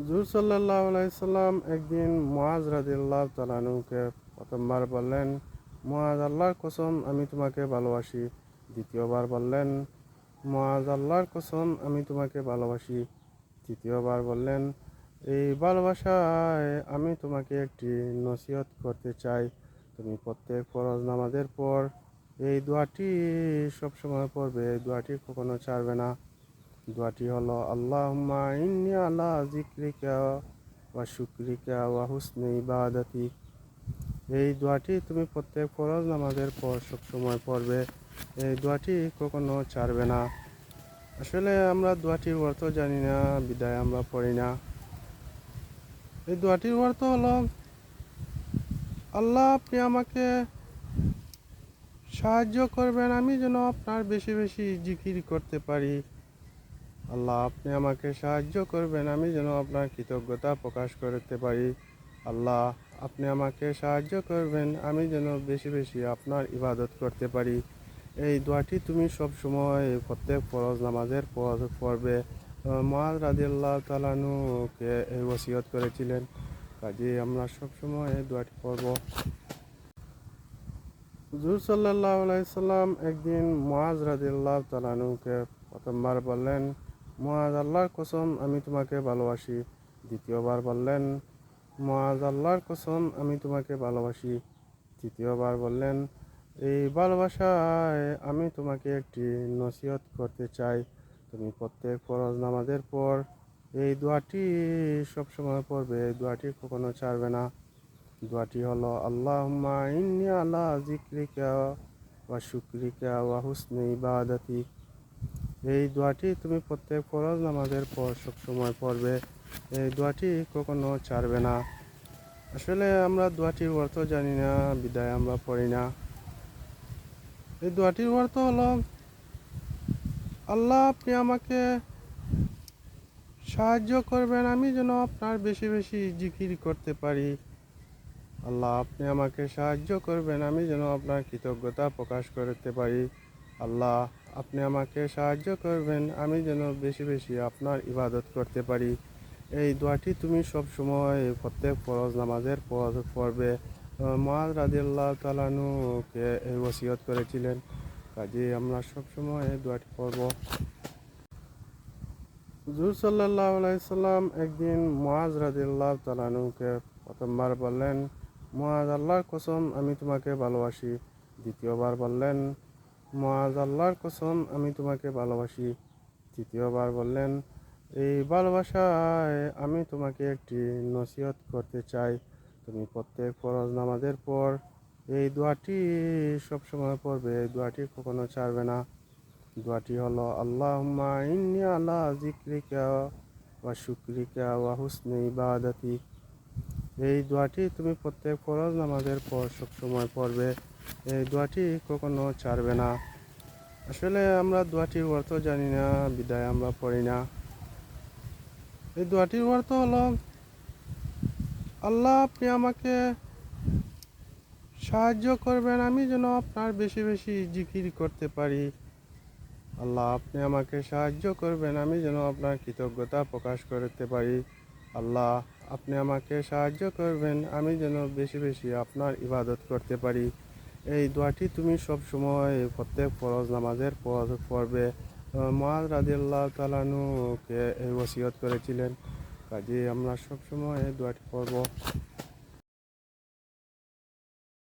হুজুর সাল্লাহ আলাইসাল্লাম একদিন মুআজ রাদিল্লাহ তালানুকে প্রথমবার বললেন, মুআজ আল্লাহর কসম, আমি তোমাকে ভালোবাসি। দ্বিতীয়বার বললেন, মুআজ আল্লাহর কসম, আমি তোমাকে ভালোবাসি। তৃতীয়বার বললেন, এই ভালোবাসায় আমি তোমাকে একটি নসিহত করতে চাই। তুমি প্রত্যেক ফরজ নামাজের পর এই দোয়াটি সবসময় পড়বে, এই দোয়াটি কখনো ছাড়বে না। দোয়াটি হলো, আল্লাহুম্মা ইন্নি আলা জিক্রিকা ওয়া শুক্রিকা ওয়া হুসনি ইবাদাতি। এই দোয়াটি তুমি প্রত্যেক ফরজ নামাজের পর সবসময় পড়বে। এই দোয়াটি কখনো ছাড়বে না। আসলে আমরা দোয়াটির অর্থ জানি না, বিদায় আমরা পড়ি না। এই দোয়াটির অর্থ হলো, আল্লাহ আপনি আমাকে সাহায্য করবেন, আমি যেন আপনার বেশি বেশি জিকির করতে পারি। আল্লাহ, আপনি আমাকে সাহায্য করবেন, আমি যেন আপনার কৃতজ্ঞতা প্রকাশ করতে পারি। আল্লাহ, আপনি আমাকে সাহায্য করবেন, আমি যেন বেশি বেশি আপনার ইবাদত করতে পারি। এই দোয়াটি তুমি সব সময় প্রত্যেক ফরজ নামাজের পর পড়বে। মহাজ রাজিয়াল্লাহ তালানুকে এই ওসিয়ত করেছিলেন। কাজে আমরা সব সময় এই দোয়াটি পড়ব। হুজুর সাল্লাহ আলাইসাল্লাম একদিন মহাজ রাজিয়াল্লাহ তালানুকে প্রথমবার বললেন মহাজ আল্লাহর কসম আমি তোমাকে ভালোবাসি। দ্বিতীয়বার বললেন মহাজ আল্লাহর কসম আমি তোমাকে ভালোবাসি। তৃতীয়বার বললেন, এই ভালোবাসায় আমি তোমাকে একটি নসিহত করতে চাই। তুমি প্রত্যেক ফরজ নামাজের পর এই দোয়াটি সবসময় পড়বে, এই দোয়াটি কখনো ছাড়বে না। দোয়াটি হলো, আল্লাহুম্মা ইন্নি আলা জিক্রিকা ওয়া শুক্রিকা ওয়া হুসনি ইবাদাতি। এই দোয়াটি তুমি প্রত্যেক ফরজ নামাজের পর সবসময় পড়বে। এই দোয়াটি কখনো ছাড়বে না। আসলে আমরা দোয়াটির অর্থ জানি না, বিদায় আমরা পড়ি না। এই দোয়াটির অর্থ হলো, আল্লাহ আপনি আমাকে সাহায্য করবেন, আমি যেন আপনার বেশি বেশি জিকির করতে পারি। আল্লাহ আপনি আমাকে সাহায্য করবেন, আমি যেন আপনার কৃতজ্ঞতা প্রকাশ করতে পারি। আল্লাহ আপনি আমাকে সাহায্য করবেন, আমি যেন বেশি বেশি আপনার ইবাদত করতে পারি। এই দোয়াটি তুমি সব সময় প্রত্যেক ফরজ নামাজের পড়বে। মহাজ রাজিয়াল্লাহ তালানুকে এই ওসিয়ত করেছিলেন কাজে আমরা সব সময় এই দোয়াটি পড়ব। হুজুর সাল্লাহ আলাইসাল্লাম একদিন মহাজ রাজিয়াল্লাহ তালানুকে প্রথমবার বললেন মহাজ আল্লাহর কসম, আমি তোমাকে ভালোবাসি। দ্বিতীয়বার বললেন মহাজ আল্লাহর কসম, আমি তোমাকে ভালোবাসি। তৃতীয়বার বললেন, এই ভালোবাসায় আমি তোমাকে একটি নসিহত করতে চাই। তুমি প্রত্যেক ফরজ নামাজের পর এই দোয়াটি সবসময় পড়বে, এই দোয়াটি কখনো ছাড়বে না। দোয়াটি হলো আল্লাহ ইন্নি আলা জিক্রিকা ওয়া শুক্রিকা ওয়া হুসনি ইবাদাতি। এই দোয়াটি তুমি প্রত্যেক ফরজ নামাজের পর সবসময় পড়বে। এই দোয়াটি কখনো ছাড়বে না। আসলে আমরা দোয়াটির অর্থ জানি না, বিদায় আমরা পড়ি না। এই দোয়াটির অর্থ হলো, আল্লাহ আপনি আমাকে সাহায্য করবেন, আমি যেন আপনার বেশি বেশি জিকির করতে পারি। আল্লাহ আপনি আমাকে সাহায্য করবেন, আমি যেন আপনার কৃতজ্ঞতা প্রকাশ করতে পারি। আল্লাহ আপনি আমাকে সাহায্য করবেন, আমি যেন বেশি বেশি আপনার ইবাদত করতে পারি। এই দোয়াটি তুমি সব সময় প্রত্যেক ফরজ নামাজের পর পর্বে মহাজ রাজিল্লাহ তালানুকে ওসিয়ত করেছিলেন। কাজে আমরা সবসময় এই দোয়াটি পড়ব।